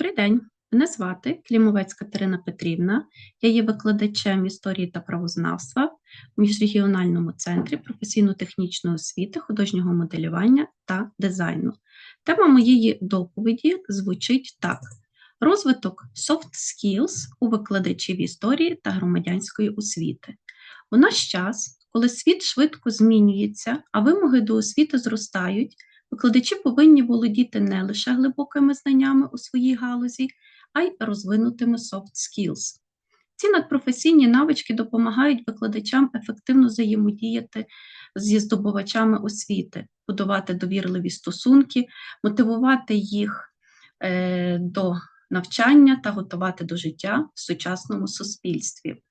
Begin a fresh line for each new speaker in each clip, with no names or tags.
Добрий день, мене звати Клімовець Катерина Петрівна. Я є викладачем історії та правознавства в міжрегіональному центрі професійно-технічної освіти, художнього моделювання та дизайну. Тема моєї доповіді звучить так: розвиток soft skills у викладачів історії та громадянської освіти. У наш час, коли світ швидко змінюється, а вимоги до освіти зростають. Викладачі повинні володіти не лише глибокими знаннями у своїй галузі, а й розвинутими soft skills. Ці надпрофесійні навички допомагають викладачам ефективно взаємодіяти зі здобувачами освіти, будувати довірливі стосунки, мотивувати їх е, до навчання та готувати до життя в сучасному суспільстві.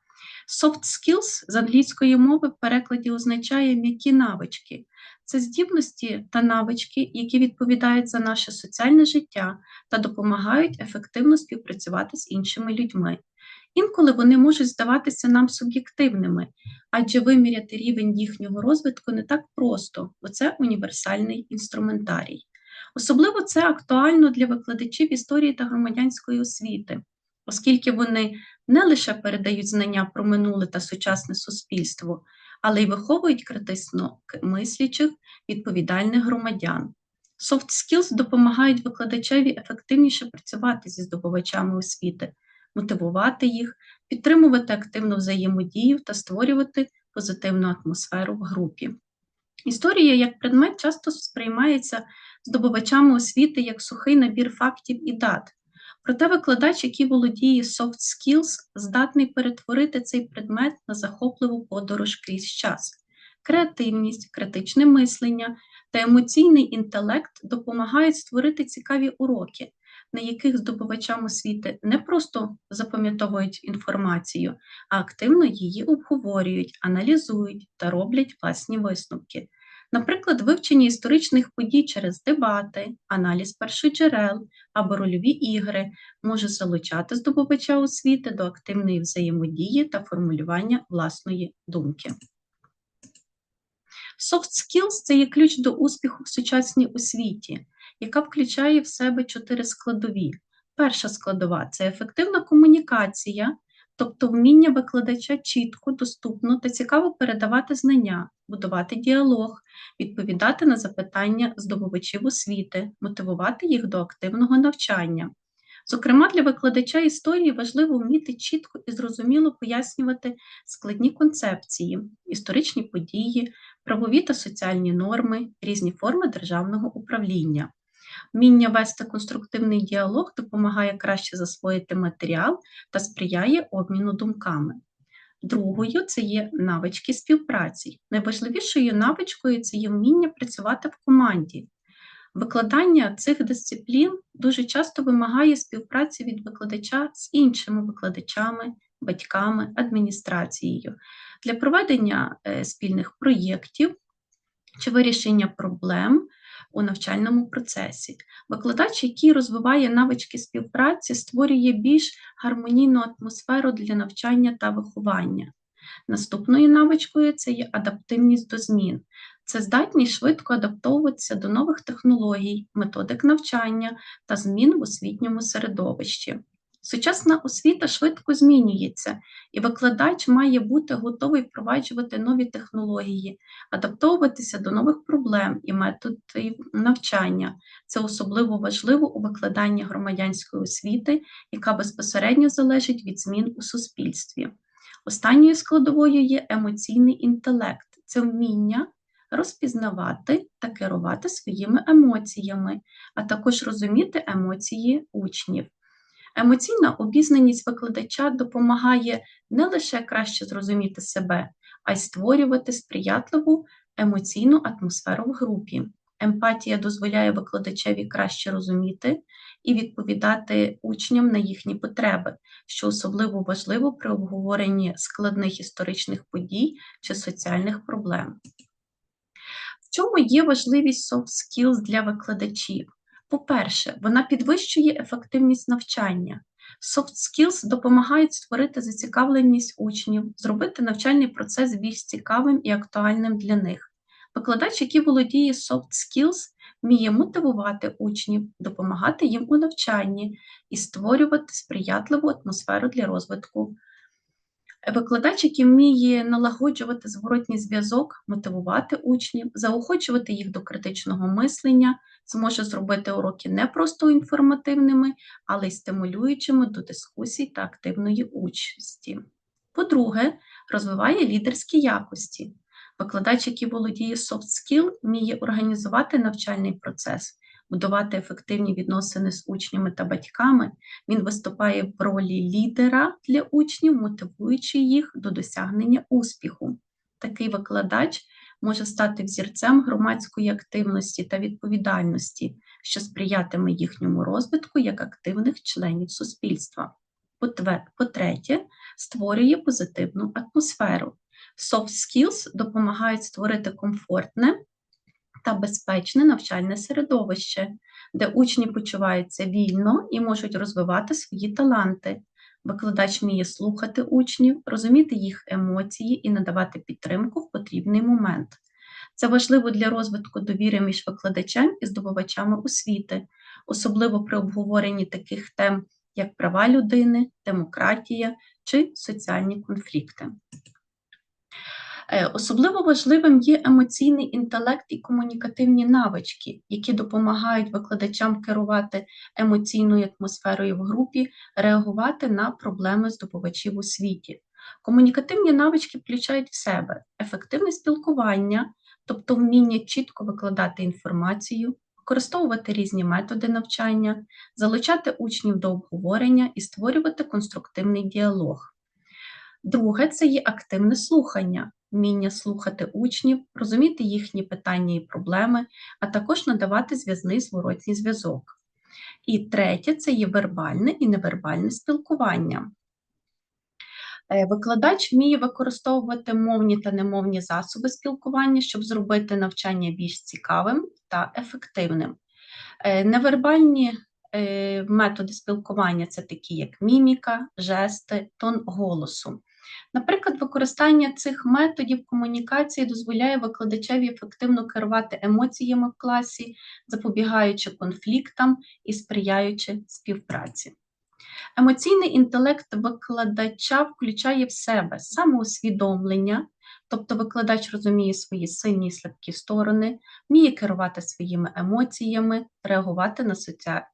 Soft skills з англійської мови в перекладі означає м'які навички. Це здібності та навички, які відповідають за наше соціальне життя та допомагають ефективно співпрацювати з іншими людьми. Інколи вони можуть здаватися нам суб'єктивними, адже виміряти рівень їхнього розвитку не так просто, бо це універсальний інструментарій. Особливо це актуально для викладачів історії та громадянської освіти, оскільки вони не лише передають знання про минуле та сучасне суспільство, але й виховують критично мислячих, відповідальних громадян. Soft skills допомагають викладачеві ефективніше працювати зі здобувачами освіти, мотивувати їх, підтримувати активну взаємодію та створювати позитивну атмосферу в групі. Історія як предмет часто сприймається здобувачами освіти як сухий набір фактів і дат, Проте викладач, який володіє soft skills, здатний перетворити цей предмет на захопливу подорож крізь час. Креативність, критичне мислення та емоційний інтелект допомагають створити цікаві уроки, на яких здобувачам освіти не просто запам'ятовують інформацію, а активно її обговорюють, аналізують та роблять власні висновки. Наприклад, вивчення історичних подій через дебати, аналіз першоджерел або рольові ігри може залучати здобувача освіти до активної взаємодії та формулювання власної думки. Soft skills – це є ключ до успіху в сучасній освіті, яка включає в себе чотири складові. Перша складова це ефективна комунікація, тобто вміння викладача чітко, доступно та цікаво передавати знання, будувати діалог, відповідати на запитання здобувачів освіти, мотивувати їх до активного навчання. Зокрема, для викладача історії важливо вміти чітко і зрозуміло пояснювати складні концепції, історичні події, правові та соціальні норми, різні форми державного управління. Вміння вести конструктивний діалог допомагає краще засвоїти матеріал та сприяє обміну думками. Другою це є навички співпраці. Найважливішою навичкою це є вміння працювати в команді. Викладання цих дисциплін дуже часто вимагає співпраці від викладача з іншими викладачами, батьками, адміністрацією для проведення е, спільних проєктів чи вирішення проблем у навчальному процесі. Викладач, який розвиває навички співпраці, створює більш гармонійну атмосферу для навчання та виховання. Наступною навичкою це є адаптивність до змін. Це здатність швидко адаптовуватися до нових технологій, методик навчання та змін в освітньому середовищі. Сучасна освіта швидко змінюється, і викладач має бути готовий впроваджувати нові технології, адаптовуватися до нових проблем і методів навчання. Це особливо важливо у викладанні громадянської освіти, яка безпосередньо залежить від змін у суспільстві. Останньою складовою є емоційний інтелект це вміння розпізнавати та керувати своїми емоціями, а також розуміти емоції учнів. Емоційна обізнаність викладача допомагає не лише краще зрозуміти себе, а й створювати сприятливу емоційну атмосферу в групі. Емпатія дозволяє викладачеві краще розуміти і відповідати учням на їхні потреби, що особливо важливо при обговоренні складних історичних подій чи соціальних проблем. В чому є важливість soft skills для викладачів? По-перше, вона підвищує ефективність навчання. Soft skills допомагають створити зацікавленість учнів, зробити навчальний процес більш цікавим і актуальним для них. Викладач, який володіє soft skills, вміє мотивувати учнів, допомагати їм у навчанні і створювати сприятливу атмосферу для розвитку. Викладач, який вміє налагоджувати зворотній зв'язок, мотивувати учнів, заохочувати їх до критичного мислення, зможе зробити уроки не просто інформативними, але й стимулюючими до дискусій та активної участі. По-друге, розвиває лідерські якості. Викладач, який володіє soft skill, вміє організувати навчальний процес, будувати ефективні відносини з учнями та батьками. Він виступає в ролі лідера для учнів, мотивуючи їх до досягнення успіху. Такий викладач може стати взірцем громадської активності та відповідальності, що сприятиме їхньому розвитку як активних членів суспільства. По-третє, створює позитивну атмосферу. Soft skills допомагають створити комфортне та безпечне навчальне середовище, де учні почуваються вільно і можуть розвивати свої таланти. Викладач вміє слухати учнів, розуміти їх емоції і надавати підтримку в потрібний момент. Це важливо для розвитку довіри між викладачем і здобувачами освіти, особливо при обговоренні таких тем, як права людини, демократія чи соціальні конфлікти. Е, особливо важливим є емоційний інтелект і комунікативні навички, які допомагають викладачам керувати емоційною атмосферою в групі, реагувати на проблеми здобувачів у світі. Комунікативні навички включають в себе ефективне спілкування, тобто вміння чітко викладати інформацію, використовувати різні методи навчання, залучати учнів до обговорення і створювати конструктивний діалог. Друге це є активне слухання, вміння слухати учнів, розуміти їхні питання і проблеми, а також надавати зв'язний зворотній зв'язок. І третє це є вербальне і невербальне спілкування. Е, викладач вміє використовувати мовні та немовні засоби спілкування, щоб зробити навчання більш цікавим та ефективним. Е, невербальні е, методи спілкування це такі, як міміка, жести, тон голосу. Наприклад, використання цих методів комунікації дозволяє викладачеві ефективно керувати емоціями в класі, запобігаючи конфліктам і сприяючи співпраці. Емоційний інтелект викладача включає в себе самоусвідомлення, тобто викладач розуміє свої сильні і слабкі сторони, вміє керувати своїми емоціями, реагувати на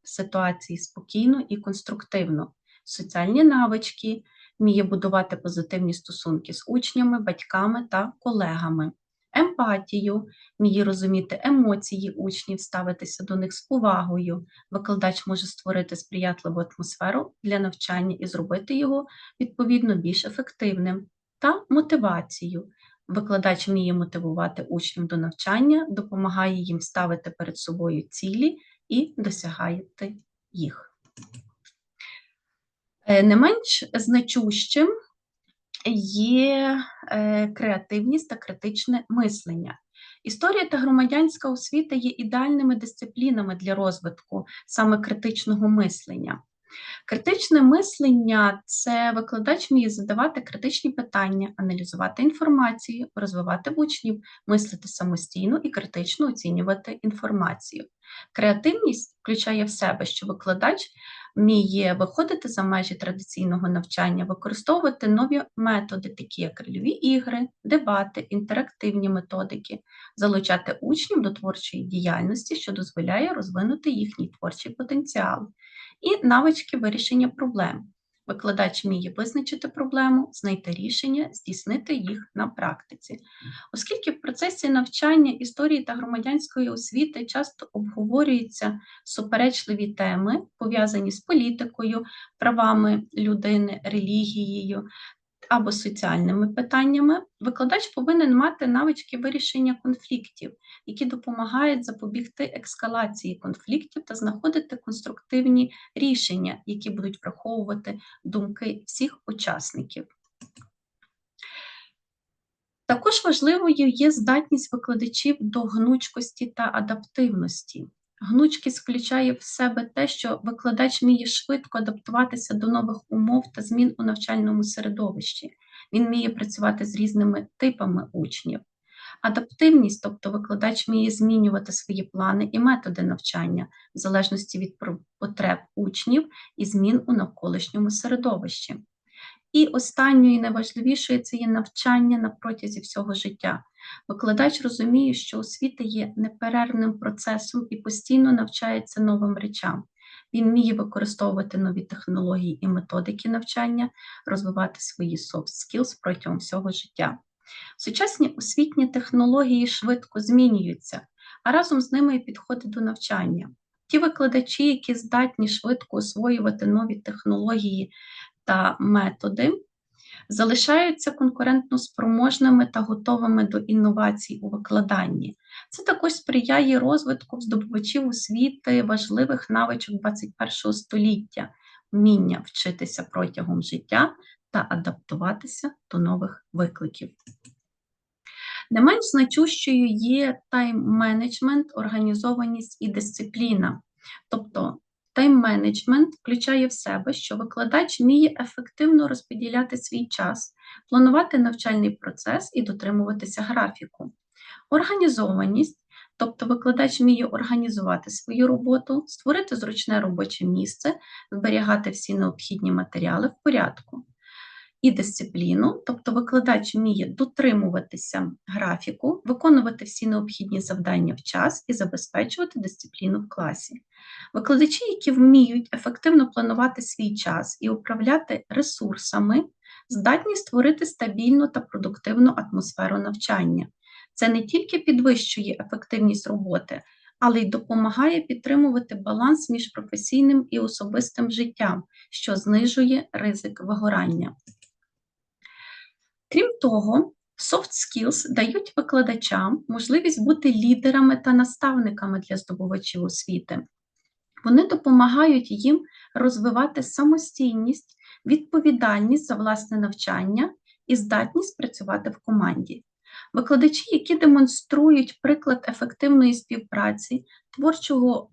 ситуації спокійно і конструктивно, соціальні навички, вміє будувати позитивні стосунки з учнями, батьками та колегами, емпатію, вміє розуміти емоції учнів, ставитися до них з повагою. Викладач може створити сприятливу атмосферу для навчання і зробити його відповідно більш ефективним, та мотивацію. Викладач вміє мотивувати учнів до навчання, допомагає їм ставити перед собою цілі і досягати їх. Е, не менш значущим є е, креативність та критичне мислення. Історія та громадянська освіта є ідеальними дисциплінами для розвитку саме критичного мислення. Критичне мислення це викладач вміє задавати критичні питання, аналізувати інформацію, розвивати учнів, мислити самостійно і критично оцінювати інформацію. Креативність включає в себе, що викладач вміє виходити за межі традиційного навчання, використовувати нові методи, такі як рольові ігри, дебати, інтерактивні методики, залучати учнів до творчої діяльності, що дозволяє розвинути їхній творчий потенціал, і навички вирішення проблем. Викладач вміє визначити проблему, знайти рішення, здійснити їх на практиці. Оскільки в процесі навчання історії та громадянської освіти часто обговорюються суперечливі теми, пов'язані з політикою, правами людини, релігією, або соціальними питаннями, викладач повинен мати навички вирішення конфліктів, які допомагають запобігти ескалації конфліктів та знаходити конструктивні рішення, які будуть враховувати думки всіх учасників. Також важливою є здатність викладачів до гнучкості та адаптивності. Гнучкість включає в себе те, що викладач вміє швидко адаптуватися до нових умов та змін у навчальному середовищі. Він вміє працювати з різними типами учнів. Адаптивність, тобто викладач вміє змінювати свої плани і методи навчання в залежності від потреб учнів і змін у навколишньому середовищі. І останньою і найважливішою це є навчання на протязі всього життя. Викладач розуміє, що освіта є неперервним процесом і постійно навчається новим речам. Він вміє використовувати нові технології і методики навчання, розвивати свої soft skills протягом всього життя. Сучасні освітні технології швидко змінюються, а разом з ними і підходи до навчання. Ті викладачі, які здатні швидко освоювати нові технології та методи, залишаються конкурентно спроможними та готовими до інновацій у викладанні. Це також сприяє розвитку здобувачів освіти важливих навичок 21 століття, вміння вчитися протягом життя та адаптуватися до нових викликів. Не менш значущою є тайм-менеджмент, організованість і дисципліна. Тобто тайм-менеджмент включає в себе, що викладач вміє ефективно розподіляти свій час, планувати навчальний процес і дотримуватися графіку. Організованість, тобто викладач вміє організувати свою роботу, створити зручне робоче місце, зберігати всі необхідні матеріали в порядку і дисципліну, тобто викладач вміє дотримуватися графіку, виконувати всі необхідні завдання в час і забезпечувати дисципліну в класі. Викладачі, які вміють ефективно планувати свій час і управляти ресурсами, здатні створити стабільну та продуктивну атмосферу навчання. Це не тільки підвищує ефективність роботи, але й допомагає підтримувати баланс між професійним і особистим життям, що знижує ризик вигорання. Крім того, soft skills дають викладачам можливість бути лідерами та наставниками для здобувачів освіти. Вони допомагають їм розвивати самостійність, відповідальність за власне навчання і здатність працювати в команді. Викладачі, які демонструють приклад ефективної співпраці, творчого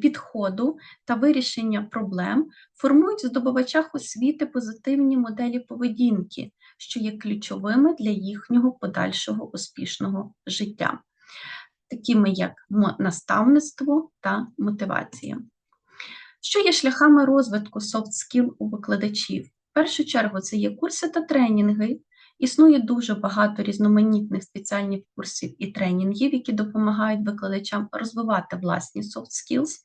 підходу та вирішення проблем, формують в здобувачах освіти позитивні моделі поведінки, що є ключовими для їхнього подальшого успішного життя, такими як наставництво та мотивація. Що є шляхами розвитку skill у викладачів? В першу чергу, це є курси та тренінги. Існує дуже багато різноманітних спеціальних курсів і тренінгів, які допомагають викладачам розвивати власні soft skills.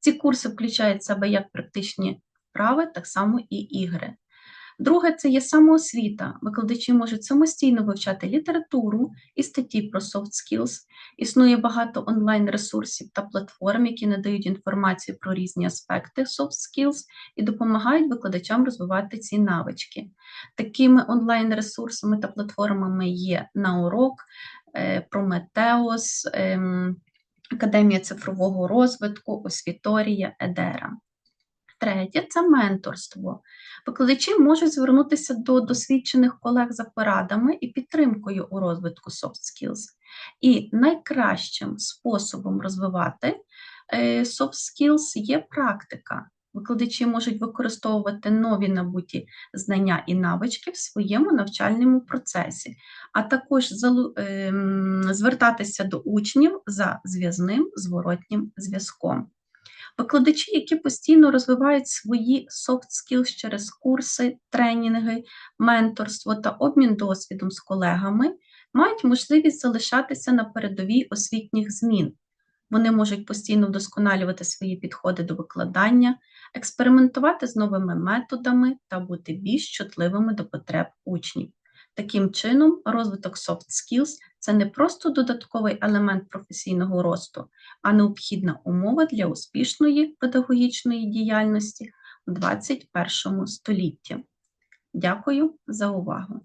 Ці курси включають в себе як практичні вправи, так само і ігри. Друге, це є самоосвіта. Викладачі можуть самостійно вивчати літературу і статті про soft skills. Існує багато онлайн-ресурсів та платформ, які надають інформацію про різні аспекти soft skills і допомагають викладачам розвивати ці навички. Такими онлайн-ресурсами та платформами є Наурок, Прометеос, ем, Академія цифрового розвитку, Освіторія, Едера. Третє це менторство. Викладачі можуть звернутися до досвідчених колег за порадами і підтримкою у розвитку soft skills. І найкращим способом розвивати е, soft skills є практика. Викладачі можуть використовувати нові набуті знання і навички в своєму навчальному процесі, а також ем, звертатися до учнів за зв'язним зворотнім зв'язком. Викладачі, які постійно розвивають свої soft skills через курси, тренінги, менторство та обмін досвідом з колегами, мають можливість залишатися на передовій освітніх змін. Вони можуть постійно вдосконалювати свої підходи до викладання, експериментувати з новими методами та бути більш чутливими до потреб учнів. Таким чином, розвиток soft skills – це не просто додатковий елемент професійного росту, а необхідна умова для успішної педагогічної діяльності у 21 столітті. Дякую за увагу!